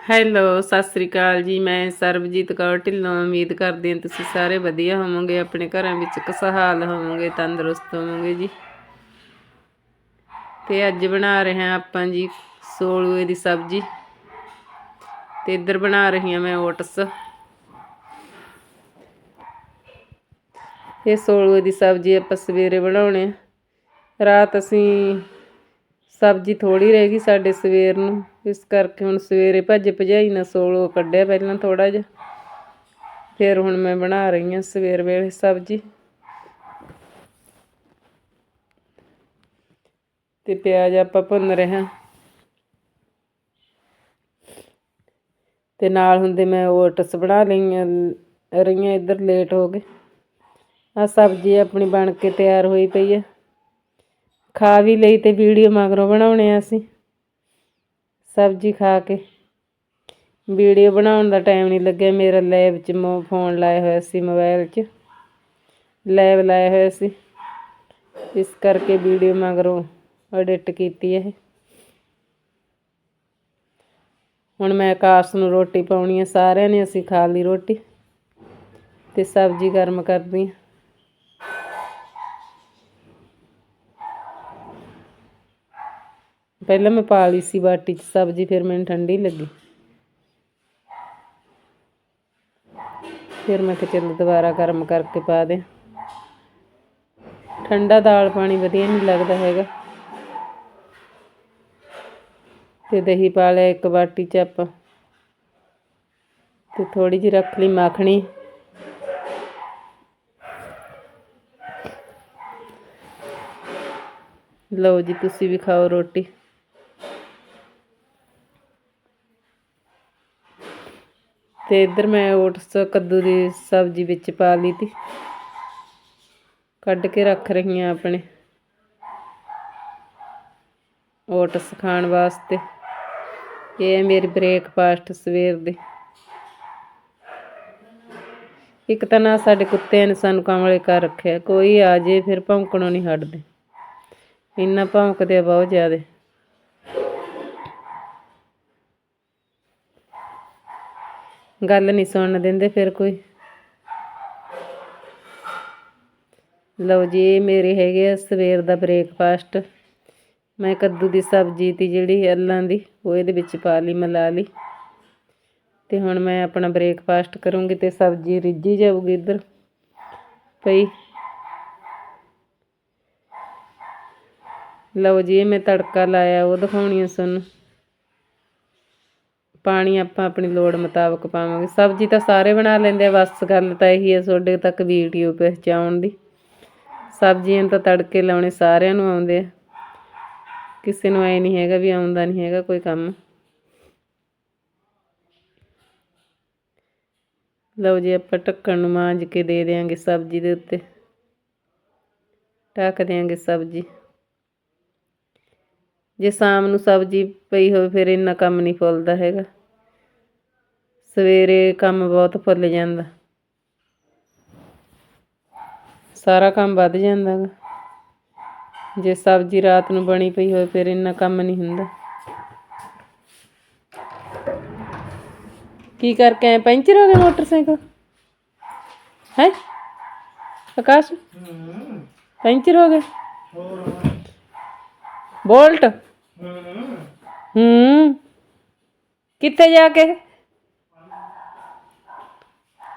Hello, Sat Sri ਅਕਾਲ ਜੀ। ਮੈਂ ਸਰਬਜੀਤ ਕੌਰ, ਢਿੱਲੋਂ ਉਮੀਦ ਕਰਦੀ ਹਾਂ ਤੁਸੀਂ ਸਾਰੇ ਵਧੀਆ ਹੋਵੋਗੇ, ਆਪਣੇ ਘਰਾਂ ਵਿੱਚ ਖੁਸ਼ਹਾਲ ਹੋਵੋਗੇ, ਤੰਦਰੁਸਤ ਹੋਵੋਗੇ ਜੀ। ਤੇ ਅੱਜ ਬਣਾ ਰਹੇ ਹਾਂ ਆਪਾਂ ਜੀ ਸੋਲੂਏ ਦੀ ਸਬਜ਼ੀ। ਤੇ ਇੱਧਰ ਬਣਾ ਰਹੀ ਹਾਂ ਮੈਂ ਓਟਸ। ਇਹ ਸੋਲੂਏ ਦੀ ਸਬਜ਼ੀ ਆਪਾਂ ਸਵੇਰੇ ਬਣਾਉਣੇ ਆ। ਰਾਤ ਅਸੀਂ ਸਬਜ਼ੀ ਥੋੜੀ ਰਹਿ ਗਈ ਸਾਡੇ ਸਵੇਰ ਨੂੰ, ਇਸ ਕਰਕੇ ਹੁਣ ਸਵੇਰੇ ਭੱਜ ਭਜਾਈ ਨਾਲ ਸੋਲੋ ਕੱਢਿਆ ਪਹਿਲਾਂ ਥੋੜਾ ਜਿਹਾ। ਫਿਰ ਹੁਣ ਮੈਂ ਬਣਾ ਰਹੀ ਹਾਂ ਸਵੇਰ ਵੇਲੇ ਸਬਜ਼ੀ। ਤੇ ਪਿਆਜ਼ ਆਪਾਂ ਭੁੰਨ ਰਹੇ ਹਾਂ। ਤੇ ਨਾਲ ਹੁੰਦੇ ਮੈਂ ਓਟਸ ਬਣਾ ਲਈਆਂ, ਰਹੀਆਂ ਇੱਧਰ ਲੇਟ ਹੋ ਗਏ। ਆ ਸਬਜ਼ੀ ਆਪਣੀ ਬਣ ਕੇ ਤਿਆਰ ਹੋਈ ਪਈ ਹੈ। ਖਾ ਵੀ ਲਈ ਤੇ ਵੀਡੀਓ ਮਗਰੋਂ ਬਣਾਉਣੇ ਆ ਅਸੀਂ। ਸਬਜ਼ੀ ਖਾ ਕੇ। ਵੀਡੀਓ ਬਣਾਉਣ ਦਾ ਟਾਈਮ ਨਹੀਂ ਲੱਗਿਆ। ਮੇਰਾ ਲੈਬ 'ਚ ਮੋ, ਫੋਨ ਲਾਇਆ ਹੋਇਆ ਸੀ ਮੋਬਾਈਲ 'ਚ। ਲੈਬ ਲਾਇਆ ਹੋਇਆ ਸੀ। ਇਸ ਕਰਕੇ ਵੀਡੀਓ ਮਗਰੋਂ ਐਡਿਟ ਕੀਤੀ ਇਹ। ਹੁਣ ਮੈਂ ਆਕਾਸ਼ ਨੂੰ ਰੋਟੀ ਪਾਉਣੀ ਹੈ ਸਾਰਿਆਂ ਨੇ ਅਸੀਂ ਖਾ ਲਈ ਰੋਟੀ। ਤੇ ਸਬਜ਼ੀ ਗਰਮ ਕਰਦੀ ਹਾਂ ਪਹਿਲਾਂ ਮੈਂ ਪਾ ਲਈ ਸੀ ਬਾਟੀ 'ਚ ਸਬਜ਼ੀ, ਫਿਰ ਮੈਨੂੰ ਠੰਡੀ ਲੱਗੀ। ਫਿਰ ਮੈਂ ਕਿਹਾ ਚਲੋ ਦੁਬਾਰਾ ਗਰਮ ਕਰਕੇ ਪਾ ਦੇ ਠੰਡਾ ਦਾਲ ਪਾਣੀ ਵਧੀਆ ਨਹੀਂ ਲੱਗਦਾ ਹੈਗਾ। ਤੇ ਦਹੀਂ ਪਾ ਲਿਆ ਇੱਕ ਬਾਟੀ 'ਚ ਆਪਾਂ। ਤੇ ਥੋੜੀ ਜਿਹੀ ਰੱਖ ਲਈ ਮੱਖਣੀ। ਲਓ ਜੀ, ਤੁਸੀਂ ਵੀ ਖਾਓ ਰੋਟੀ। ਤੇ ਇੱਧਰ ਮੈਂ ਓਟਸ, ਕੱਦੂ ਦੀ ਸਬਜ਼ੀ ਵਿੱਚ ਪਾ ਲਈ ਤੀ। ਕੱਢ ਕੇ ਰੱਖ ਰਹੀ ਹਾਂ ਆਪਣੇ ਓਟਸ ਖਾਣ ਵਾਸਤੇ। ਇਹ ਹੈ ਮੇਰੀ ਬ੍ਰੇਕਫਾਸਟ ਸਵੇਰ ਦੀ। ਇੱਕ ਤਾਂ ਨਾ ਸਾਡੇ ਕੁੱਤਿਆਂ ਨੇ ਸਾਨੂੰ ਕਮਲੇ ਕਰ ਰੱਖਿਆ। ਕੋਈ ਆ ਜੇ ਫਿਰ ਭੌਂਕਣੋਂ ਨਹੀਂ ਹਟਦੇ। ਇੰਨਾ ਭੌਂਕਦੇ ਆ ਬਹੁਤ ਜ਼ਿਆਦਾ। ਗੱਲ ਨਹੀਂ ਸੁਣਨ ਦਿੰਦੇ ਫਿਰ ਕੋਈ। ਲਓ ਜੀ, ਇਹ ਮੇਰੇ ਹੈਗੇ ਆ ਸਵੇਰ ਦਾ ਬ੍ਰੇਕਫਾਸਟ। ਮੈਂ ਕੱਦੂ ਦੀ ਸਬਜ਼ੀ ਤੀ ਜਿਹੜੀ ਅੱਲਾਂ ਦੀ, ਉਹ ਇਹਦੇ ਵਿੱਚ ਪਾ ਲਈ, ਮਿਲਾ ਲਈ। ਤੇ ਹੁਣ ਮੈਂ ਆਪਣਾ ਬ੍ਰੇਕਫਾਸਟ ਕਰੂੰਗੀ ਤੇ ਸਬਜ਼ੀ ਰਿੱਝੀ ਜਾਊਗੀ ਇੱਧਰ। ਪਈ ਲਓ ਜੀ, ਇਹ ਮੈਂ ਤੜਕਾ ਲਾਇਆ, ਉਹ ਦਿਖਾਉਣੀ ਆ ਤੁਹਾਨੂੰ ਪਾਣੀ ਆਪਾਂ ਆਪਣੀ ਲੋੜ ਮੁਤਾਬਕ ਪਾਵਾਂਗੇ। ਸਬਜ਼ੀ ਤਾਂ ਸਾਰੇ ਬਣਾ ਲੈਂਦੇ ਆ, ਬਸ ਗੱਲ ਤਾਂ ਇਹੀ ਹੈ ਤੁਹਾਡੇ ਤੱਕ ਵੀਡੀਓ ਪਹੁੰਚਾਉਣ ਦੀ। ਸਬਜ਼ੀਆਂ ਤਾਂ ਤੜਕੇ ਲਾਉਣੇ ਸਾਰਿਆਂ ਨੂੰ ਆਉਂਦੇ ਆ। ਕਿਸੇ ਨੂੰ ਐ ਨਹੀਂ ਹੈਗਾ ਵੀ ਆਉਂਦਾ ਨਹੀਂ ਹੈਗਾ ਕੋਈ ਕੰਮ। ਲਓ ਜੀ, ਆਪਾਂ ਢੱਕਣ ਨੂੰ ਮਾਂਜ ਕੇ ਦੇ ਦੇਾਂਗੇ ਸਬਜ਼ੀ ਦੇ ਉੱਤੇ। ਢੱਕ ਦੇਾਂਗੇ ਸਬਜ਼ੀ। ਜੇ ਸ਼ਾਮ ਨੂੰ ਸਬਜ਼ੀ ਪਈ ਹੋਵੇ ਫਿਰ ਇੰਨਾ ਕੰਮ ਨਹੀਂ ਫੁੱਲਦਾ ਹੈਗਾ। ਸਵੇਰੇ ਕੰਮ ਬਹੁਤ ਫੁੱਲ ਜਾਂਦਾ। ਸਾਰਾ ਕੰਮ ਵੱਧ ਜਾਂਦਾ ਗਾ ਜੇ ਸਬਜ਼ੀ ਰਾਤ ਨੂੰ ਬਣੀ ਪਈ ਹੋਵੇ ਫਿਰ ਇੰਨਾ ਕੰਮ ਨਹੀਂ ਹੁੰਦਾ। ਕੀ ਕਰਕੇ ਆਏ ਪੈਂਚਰ ਹੋ ਗਿਆ ਮੋਟਰਸਾਈਕਲ? ਹੈ? ਆਕਾਸ਼? ਪੈਂਚਰ ਹੋ ਗਿਆ ਬੋਲਟ? ਹੂੰ। ਕਿੱਥੇ ਜਾ ਕੇ?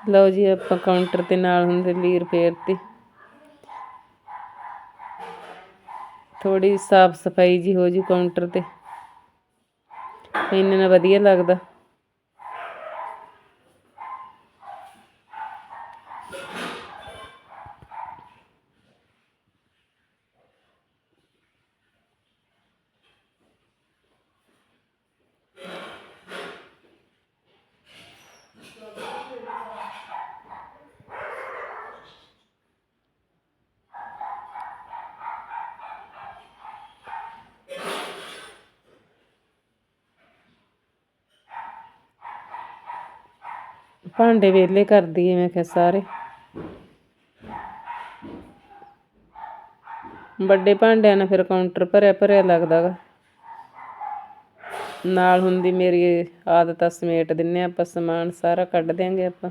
ਲਓ ਜੀ, ਆਪਾਂ ਕਾਊਂਟਰ ਤੇ ਨਾਲ ਹੁੰਦੇ ਲੀਰ ਫੇਰਤੀ। ਥੋੜੀ ਸਾਫ਼ ਸਫ਼ਾਈ ਜੀ ਹੋ ਜੂ ਕਾਊਂਟਰ ਤੇ। ਇੰਨੇ ਨਾਲ ਵਧੀਆ ਲੱਗਦਾ। ਭਾਂਡੇ ਵੇਲੇ ਕਰਦੀ ਐ ਮੈਂ ਕਿਹਾ ਸਾਰੇ। ਵੱਡੇ ਭਾਂਡਿਆਂ ਨਾਲ ਫਿਰ ਕਾਊਂਟਰ ਭਰਿਆ ਭਰਿਆ ਲੱਗਦਾ ਗਾ ਨਾਲ ਹੁੰਦੀ ਮੇਰੀ ਆਦਤ ਆ ਸਮੇਟ ਦਿੰਨੇ ਆ ਆਪਾਂ, ਸਮਾਨ ਸਾਰਾ ਕੱਢ ਦਿਆਂਗੇ ਆਪਾਂ।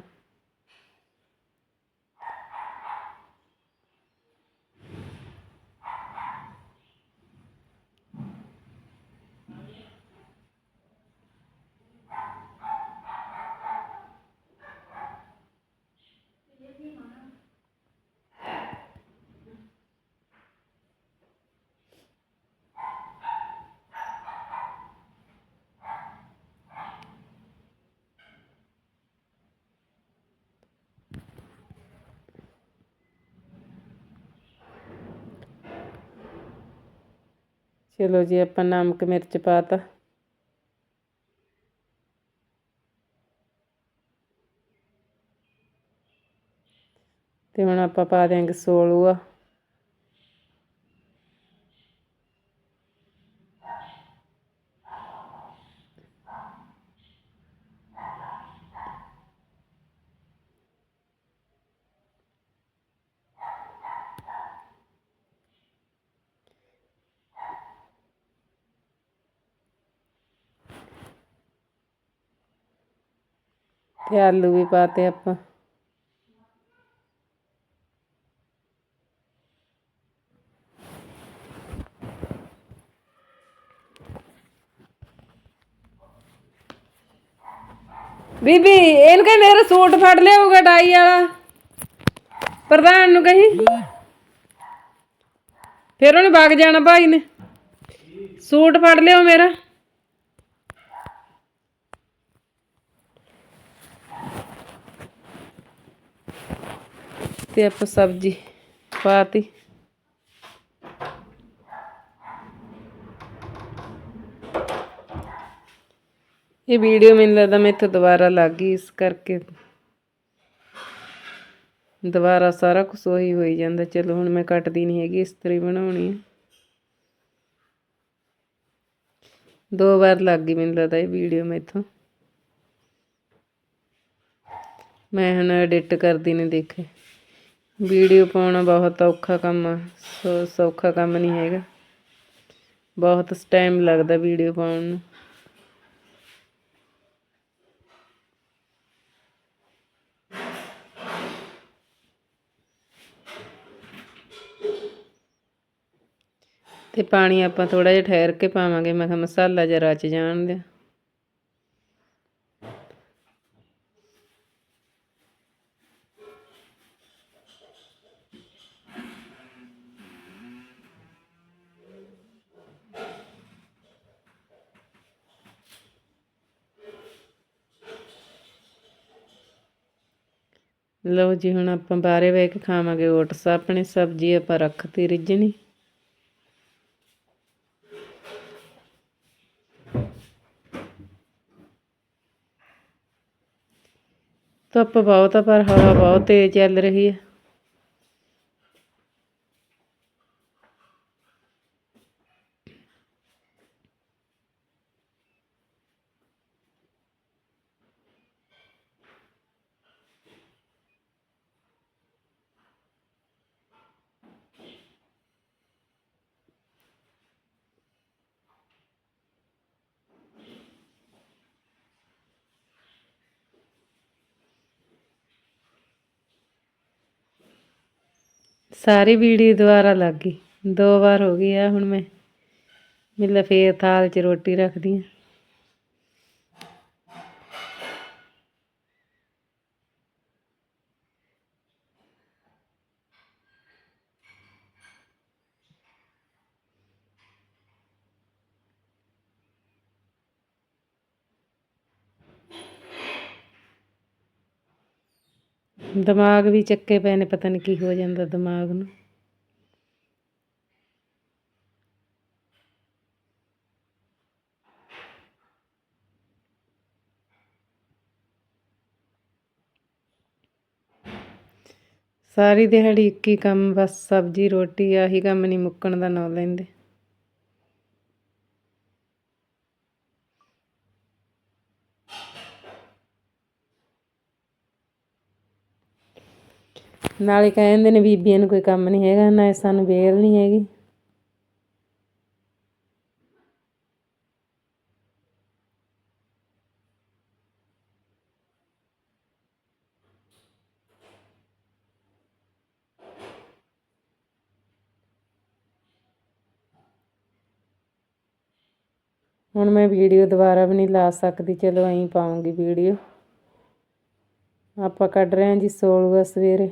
ਚਲੋ ਜੀ ਆਪਾਂ ਨਮਕ ਮਿਰਚ ਪਾਤਾ ਤੇ ਹੁਣ ਆਪਾਂ ਪਾ ਦਿਆਂਗੇ ਸੋਲੂਆ। ਤੇ ਆਲੂ ਵੀ ਪਾਤੇ ਆਪਾਂ। ਬੀਬੀ, ਇਹਨੂੰ ਕਹੀ ਮੇਰਾ ਸੂਟ ਫੜ ਲਿਆਊਗਾ ਡਾਈ ਵਾਲਾ। ਪ੍ਰਧਾਨ ਨੂੰ ਕਹੀ। ਫਿਰ ਉਹਨੇ ਵਗ ਜਾਣਾ ਭਾਈ ਨੇ। ਸੂਟ ਫੜ ਲਿਓ ਮੇਰਾ। ਤੇ ਆਪਾਂ ਸਬਜ਼ੀ ਪਾਤੀ। ਇਹ ਵੀਡੀਓ ਮੈਨੂੰ ਲੱਗਦਾ ਮੈਥੋਂ ਦੁਬਾਰਾ ਲੱਗ ਗਈ, ਇਸ ਕਰਕੇ ਦੁਬਾਰਾ ਸਾਰਾ ਕੁਝ ਉਹੀ ਹੋਈ ਜਾਂਦਾ। ਚਲੋ ਹੁਣ ਮੈਂ ਕੱਟਦੀ ਨਹੀਂ ਹੈਗੀ, ਇਸ ਤਰ੍ਹਾਂ ਬਣਾਉਣੀ ਹੈ ਦੋ ਵਾਰ ਲੱਗ ਗਈ ਮੈਨੂੰ ਲੱਗਦਾ ਇਹ ਵੀਡੀਓ ਮੈਥੋਂ। ਮੈਂ ਹੁਣ ਐਡਿਟ ਕਰਦੀ ਨੇ ਦੇਖੇ। ਵੀਡੀਓ ਪਾਉਣਾ ਬਹੁਤ ਔਖਾ ਕੰਮ ਆ, ਸੌ ਸੌਖਾ ਕੰਮ ਨਹੀਂ ਹੈਗਾ। ਬਹੁਤ ਟਾਈਮ ਲੱਗਦਾ ਵੀਡੀਓ ਪਾਉਣ ਨੂੰ। ਤੇ ਪਾਣੀ ਆਪਾਂ ਥੋੜਾ ਜਿਹਾ ਠਹਿਰ ਕੇ ਪਾਵਾਂਗੇ, ਮੈਂ ਕਿਹਾ ਮਸਾਲਾ ਜਰਾ ਰਚ ਜਾਣ ਦੇ ਲਓ ਜੀ, ਹੁਣ ਆਪਾਂ ਬਾਹਰੇ ਬਹਿ ਕੇ ਖਾਵਾਂਗੇ ਓਟਸ। ਆਪਣੀ ਸਬਜ਼ੀ ਆਪਾਂ ਰੱਖਤੀ ਰਿੱਝਣੀ। ਧੁੱਪ ਬਹੁਤ ਆ, ਪਰ ਹਵਾ ਬਹੁਤ ਤੇਜ਼ ਚੱਲ ਰਹੀ ਹੈ ਸਾਰੀ ਵੀਡੀਓ ਦੁਬਾਰਾ ਲੱਗ ਗਈ। ਦੋ ਵਾਰ ਹੋ ਗਈ ਆ, ਹੁਣ ਮੈਂ ਮਿਲ ਫੇਰ ਥਾਲ 'ਚ ਰੋਟੀ ਰੱਖਦੀ ਹਾਂ ਦਿਮਾਗ ਵੀ ਚੱਕੇ ਪਏ ਨੇ, ਪਤਾ ਨਹੀਂ ਕੀ ਹੋ ਜਾਂਦਾ ਦਿਮਾਗ ਨੂੰ। ਸਾਰੀ ਦਿਹਾੜੀ ਇੱਕ ਹੀ ਕੰਮ, ਬਸ ਸਬਜ਼ੀ, ਰੋਟੀ, ਆਹੀ ਕੰਮ ਨਹੀਂ ਮੁੱਕਣ ਦਾ ਨਾਂ ਲੈਂਦੇ। ਨਾਲੇ ਕਹਿੰਦੇ ਨੇ ਬੀਬੀਆਂ ਨੂੰ ਕੋਈ ਕੰਮ ਨਹੀਂ ਹੈਗਾ, ਨਾ ਸਾਨੂੰ ਵੇਲ ਨਹੀਂ ਹੈਗੀ। ਹੁਣ ਮੈਂ ਵੀਡੀਓ ਦੁਬਾਰਾ ਵੀ ਨਹੀਂ ਲਾ ਸਕਦੀ, ਚਲੋ ਐਂ ਪਾਉਂਗੀ ਵੀਡੀਓ। ਆਪਾਂ ਕੱਢ ਰਹੇ ਹਾਂ ਜੀ 16 ਸਵੇਰੇ।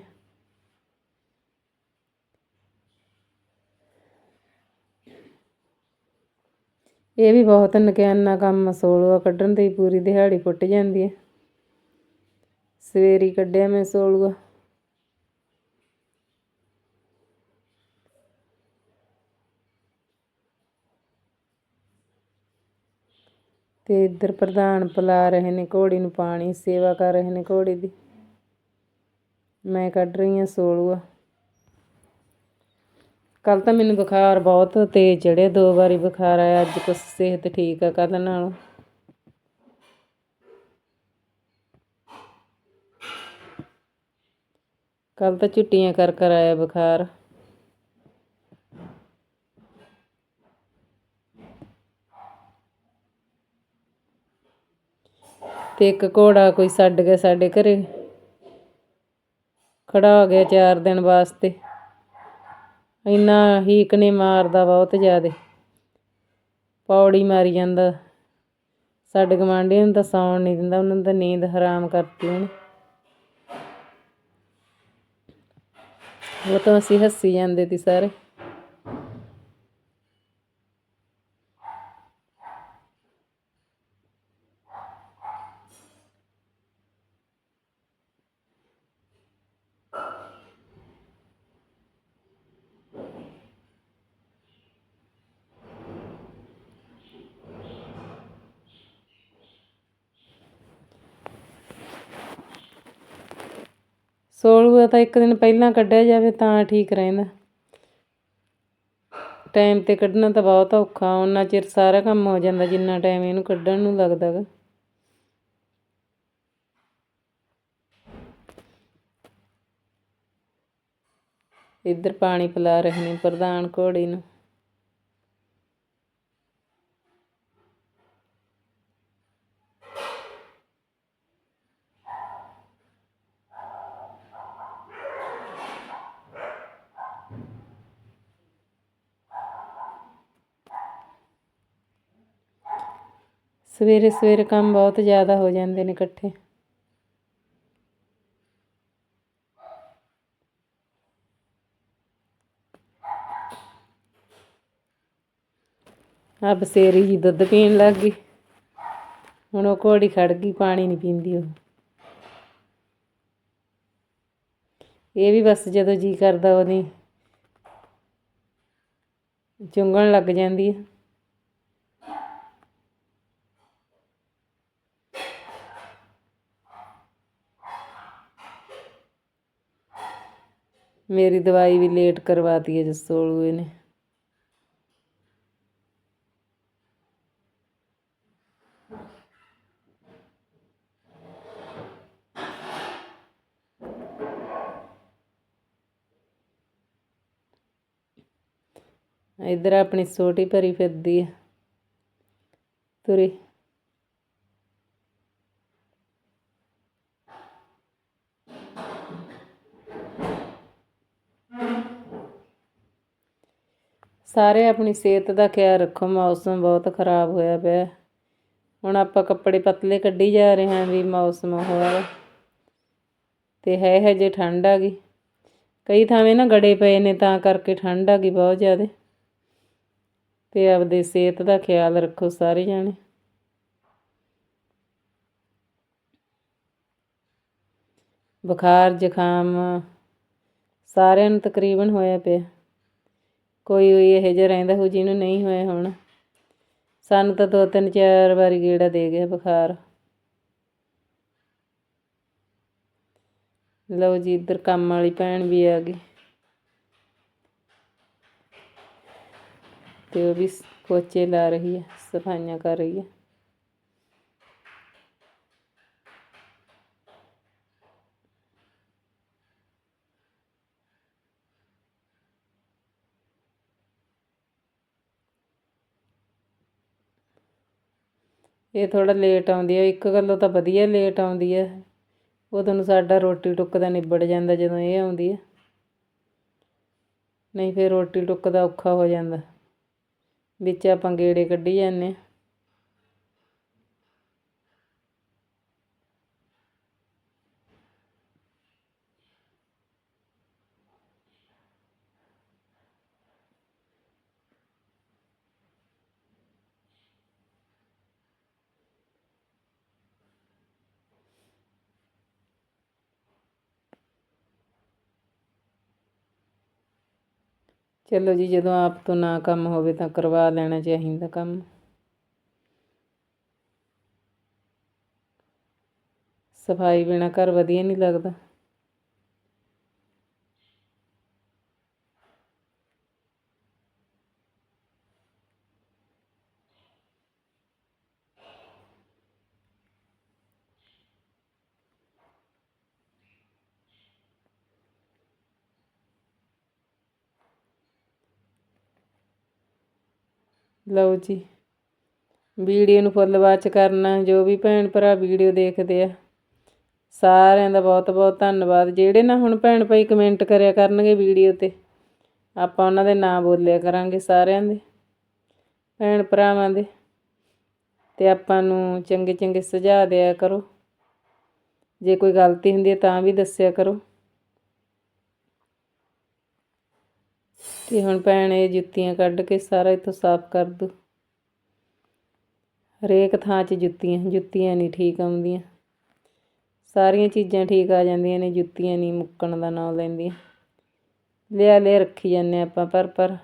ਇਹ ਵੀ ਬਹੁਤ ਨਕਿਆਨਾ ਕੰਮ ਸੋਲੂਆ ਕੱਢਣ ਤੇ ਹੀ ਪੂਰੀ ਦਿਹਾੜੀ ਪੁੱਟ ਜਾਂਦੀ ਹੈ ਸਵੇਰੇ ਕੱਢਿਆ ਮੈਂ ਸੋਲੂਆ ਤੇ ਇੱਧਰ ਪ੍ਰਧਾਨ ਪਿਲਾ ਰਹੇ ਨੇ, ਘੋੜੀ ਨੂੰ ਪਾਣੀ, ਸੇਵਾ ਕਰ ਰਹੇ ਨੇ ਘੋੜੀ ਦੀ। ਮੈਂ ਕੱਢ ਰਹੀ ਹਾਂ ਸੋਲੂਆ ਕੱਲ ਤਾਂ ਮੈਨੂੰ ਬੁਖਾਰ ਬਹੁਤ ਤੇਜ਼ ਚੜਿਆ ਦੋ ਵਾਰੀ ਬੁਖਾਰ ਆਇਆ, ਅੱਜ ਕੁਛ ਸਿਹਤ ਠੀਕ ਆ ਕੱਲ ਨਾਲੋਂ। ਕੱਲ ਤਾਂ ਝੁੱਟੀਆਂ ਕਰ ਕਰ ਆਇਆ ਬੁਖਾਰ। ਤੇ ਇੱਕ ਘੋੜਾ ਕੋਈ ਛੱਡ ਗਿਆ ਸਾਡੇ ਘਰੇ। ਖੜਾ ਹੋ ਗਿਆ ਚਾਰ ਦਿਨ ਵਾਸਤੇ। ਇੰਨਾ ਹੀਕ ਨੇ ਮਾਰਦਾ ਬਹੁਤ ਜ਼ਿਆਦੇ। ਪੌੜੀ ਮਾਰੀ ਜਾਂਦਾ। ਸਾਡੇ ਗਵਾਂਢੀਆਂ ਨੂੰ ਤਾਂ ਸੌਣ ਨਹੀਂ ਦਿੰਦਾ, ਉਹਨਾਂ ਨੂੰ ਤਾਂ ਨੀਂਦ ਹਰਾਮ ਕਰਤੀ ਉਹਨੇ। ਉਹ ਤਾਂ ਅਸੀਂ ਹੱਸੀ ਜਾਂਦੇ ਸੀ ਸਾਰੇ। ਸੋਲੂਆ ਤਾਂ ਇੱਕ ਦਿਨ ਪਹਿਲਾਂ ਕੱਢਿਆ ਜਾਵੇ ਤਾਂ ਠੀਕ ਰਹਿੰਦਾ। ਟਾਈਮ ਤੇ ਕੱਢਣਾ ਤਾਂ ਬਹੁਤ ਔਖਾ ਉਹਨਾਂ ਚਿਰ ਸਾਰਾ ਕੰਮ ਹੋ ਜਾਂਦਾ ਜਿੰਨਾ ਟਾਈਮ ਇਹਨੂੰ ਕੱਢਣ ਨੂੰ ਲੱਗਦਾ ਗਾ। ਇੱਧਰ ਪਾਣੀ ਪਿਲਾ ਰਹੇ ਨੇ ਪ੍ਰਧਾਨ ਘੋੜੀ ਨੂੰ। ਸਵੇਰੇ ਸਵੇਰੇ ਕੰਮ ਬਹੁਤ ਜ਼ਿਆਦਾ ਹੋ ਜਾਂਦੇ ਨੇ ਇਕੱਠੇ। ਆ ਬਸੇਰੀ ਜੀ ਦੁੱਧ ਪੀਣ ਲੱਗ ਗਈ। ਹੁਣ ਉਹ ਘੋੜੀ ਖੜ ਗਈ, ਪਾਣੀ ਨਹੀਂ ਪੀਂਦੀ ਉਹ। ਇਹ ਵੀ ਬਸ ਜਦੋਂ ਜੀ ਕਰਦਾ ਉਹਦੀ ਚੁੰਗਣ ਲੱਗ ਜਾਂਦੀ ਹੈ ਮੇਰੀ ਦਵਾਈ ਵੀ ਲੇਟ ਕਰਵਾਤੀ ਹੈ ਜਸੋਲੂਏ ਨੇ। ਇੱਧਰ ਆਪਣੀ ਛੋਟੀ ਭਰੀ ਫਿਰਦੀ ਹੈ। ਤੁਰੀ। ਸਾਰੇ ਆਪਣੀ ਸਿਹਤ ਦਾ ਖਿਆਲ ਰੱਖੋ, ਮੌਸਮ ਬਹੁਤ ਖਰਾਬ ਹੋਇਆ ਪਿਆ। ਹੁਣ ਆਪਾਂ ਕੱਪੜੇ ਪਤਲੇ ਕੱਢੀ ਜਾ ਰਹੇ ਹਾਂ ਵੀ ਮੌਸਮ ਹੋਇਆ ਤੇ ਹੈ ਹਜੇ ਠੰਡ ਆ ਗਈ। ਕਈ ਥਾਵੇਂ ਨਾ ਗੜੇ ਪਏ ਨੇ, ਤਾਂ ਕਰਕੇ ਠੰਡ ਆ ਗਈ ਬਹੁਤ ਜ਼ਿਆਦਾ। ਤੇ ਆਪਦੇ ਸਿਹਤ ਦਾ ਖਿਆਲ ਰੱਖੋ ਸਾਰੇ ਜਾਣੇ। ਬੁਖਾਰ, ਜ਼ੁਕਾਮ ਸਾਰਿਆਂ ਨੂੰ ਤਕਰੀਬਨ ਹੋਇਆ ਪਿਆ। ਕੋਈ ਕੋਈ ਇਹੋ ਜਿਹਾ ਰਹਿੰਦਾ ਹੋ ਜਿਹਨੂੰ ਨਹੀਂ ਹੋਇਆ ਹੁਣ। ਸਾਨੂੰ ਤਾਂ ਦੋ ਤਿੰਨ ਚਾਰ ਵਾਰੀ ਗੇੜਾ ਦੇ ਗਿਆ ਬੁਖਾਰ। ਲਓ ਜੀ, ਇੱਧਰ ਕੰਮ ਵਾਲੀ ਭੈਣ ਵੀ ਆ ਗਈ। ਤੇ ਉਹ ਵੀ ਪੋਚੇ ਲਾ ਰਹੀ ਹੈ ਸਫਾਈਆਂ ਕਰ ਰਹੀ ਹੈ ਇਹ ਥੋੜ੍ਹਾ ਲੇਟ ਆਉਂਦੀ ਹੈ ਇੱਕ ਗੱਲੋਂ ਤਾਂ ਵਧੀਆ ਲੇਟ ਆਉਂਦੀ ਹੈ ਉਦੋਂ ਨੂੰ ਸਾਡਾ ਰੋਟੀ ਟੁੱਕ ਦਾ ਨਿਬੜ ਜਾਂਦਾ ਜਦੋਂ ਇਹ ਆਉਂਦੀ ਹੈ ਨਹੀਂ ਫਿਰ ਰੋਟੀ ਟੁੱਕ ਦਾ ਔਖਾ ਹੋ ਜਾਂਦਾ। ਵਿੱਚ ਆਪਾਂ ਗੇੜੇ ਕੱਢੀ ਜਾਂਦੇ ਚਲੋ ਜੀ, ਜਦੋਂ ਆਪ ਤੋਂ ਨਾ ਕੰਮ ਹੋਵੇ ਤਾਂ ਕਰਵਾ ਲੈਣਾ ਚਾਹੀਦਾ ਕੰਮ। ਸਫ਼ਾਈ ਬਿਨਾ ਘਰ ਵਧੀਆ ਨਹੀਂ ਲੱਗਦਾ। ਲਓ ਜੀ, ਵੀਡੀਓ ਨੂੰ ਫੁੱਲ ਵਾਚ ਕਰਨਾ, ਜੋ ਵੀ ਭੈਣ ਭਰਾ ਵੀਡੀਓ ਦੇਖਦੇ ਆ। ਸਾਰਿਆਂ ਦਾ ਬਹੁਤ ਬਹੁਤ ਧੰਨਵਾਦ। ਜਿਹੜੇ ਨਾ ਹੁਣ ਭੈਣ ਭਾਈ ਕਮੈਂਟ ਕਰਿਆ ਕਰਨਗੇ ਵੀਡੀਓ ਤੇ, ਆਪਾਂ ਉਹਨਾਂ ਦੇ ਨਾਂ ਬੋਲਿਆ ਕਰਾਂਗੇ ਸਾਰਿਆਂ ਦੇ, ਭੈਣ ਭਰਾਵਾਂ ਦੇ। ਤੇ ਆਪਾਂ ਨੂੰ ਚੰਗੇ ਚੰਗੇ ਸੁਝਾਅ ਦਿਆ ਕਰੋ। ਜੇ ਕੋਈ ਗਲਤੀ ਹੁੰਦੀ ਹੈ ਤਾਂ ਵੀ ਦੱਸਿਆ ਕਰੋ। ਤੇ ਹੁਣ ਭੈਣ ਇਹ ਜੁੱਤੀਆਂ ਕੱਢ ਕੇ ਸਾਰਾ ਇੱਥੋਂ ਸਾਫ਼ ਕਰ ਦੂ। ਹਰੇਕ ਥਾਂ 'ਚ ਜੁੱਤੀਆਂ ਜੁੱਤੀਆਂ ਨਹੀਂ ਠੀਕ ਆਉਂਦੀਆਂ। ਸਾਰੀਆਂ ਚੀਜ਼ਾਂ ਠੀਕ ਆ ਜਾਂਦੀਆਂ ਨੇ, ਜੁੱਤੀਆਂ ਨਹੀਂ ਮੁੱਕਣ ਦਾ ਨਾਂ ਲੈਂਦੀਆਂ। ਲਿਆ ਲਿਆ ਰੱਖੀ ਜਾਂਦੇ ਆਪਾਂ ਪਰ ਪਰ।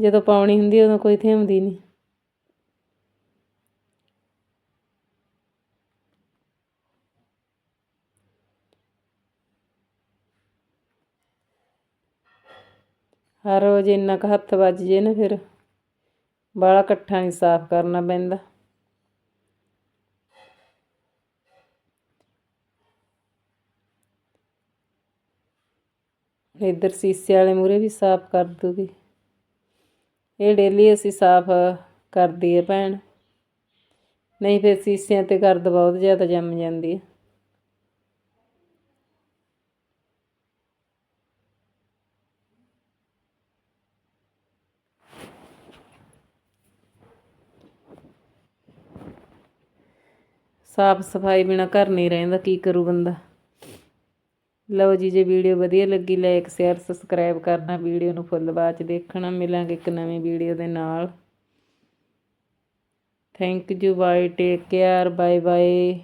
ਜਦੋਂ ਪਾਉਣੀ ਹੁੰਦੀ ਉਦੋਂ ਕੋਈ ਥਿਆਉਂਦੀ ਨਹੀਂ। ਹਰ ਰੋਜ਼ ਇੰਨਾ ਕੁ ਹੱਥ ਵੱਜ ਜੇ ਨਾ ਫਿਰ, ਬਾਹਲਾ ਇਕੱਠਾ ਨਹੀਂ ਸਾਫ਼ ਕਰਨਾ ਪੈਂਦਾ। ਇੱਧਰ ਸੀਸੇ ਵਾਲੇ ਮੂਰੇ ਵੀ ਸਾਫ਼ ਕਰ ਦੂਗੀ। ਇਹ ਡੇਲੀ ਅਸੀਂ ਸਾਫ਼ ਕਰਦੀ ਹੈ ਭੈਣ। ਨਹੀਂ ਫਿਰ ਸੀਸਿਆਂ ਤੇ ਗਰਦ ਬਹੁਤ ਜ਼ਿਆਦਾ ਜੰਮ ਜਾਂਦੀ ਹੈ ਸਾਫ਼ ਸਫ਼ਾਈ ਬਿਨਾ ਘਰ ਨਹੀਂ ਰਹਿੰਦਾ, ਕੀ ਕਰੂ ਬੰਦਾ? ਲਓ ਜੀ, ਜੇ ਵੀਡੀਓ ਵਧੀਆ ਲੱਗੀ ਲਾਈਕ ਸ਼ੇਅਰ ਸਬਸਕ੍ਰਾਈਬ ਕਰਨਾ, ਵੀਡੀਓ ਨੂੰ ਫੁੱਲ ਬਾਅਦ ਦੇਖਣਾ, ਮਿਲਾਂਗੇ ਇੱਕ ਨਵੀਂ ਵੀਡੀਓ ਦੇ ਨਾਲ। Thank you bye take care bye bye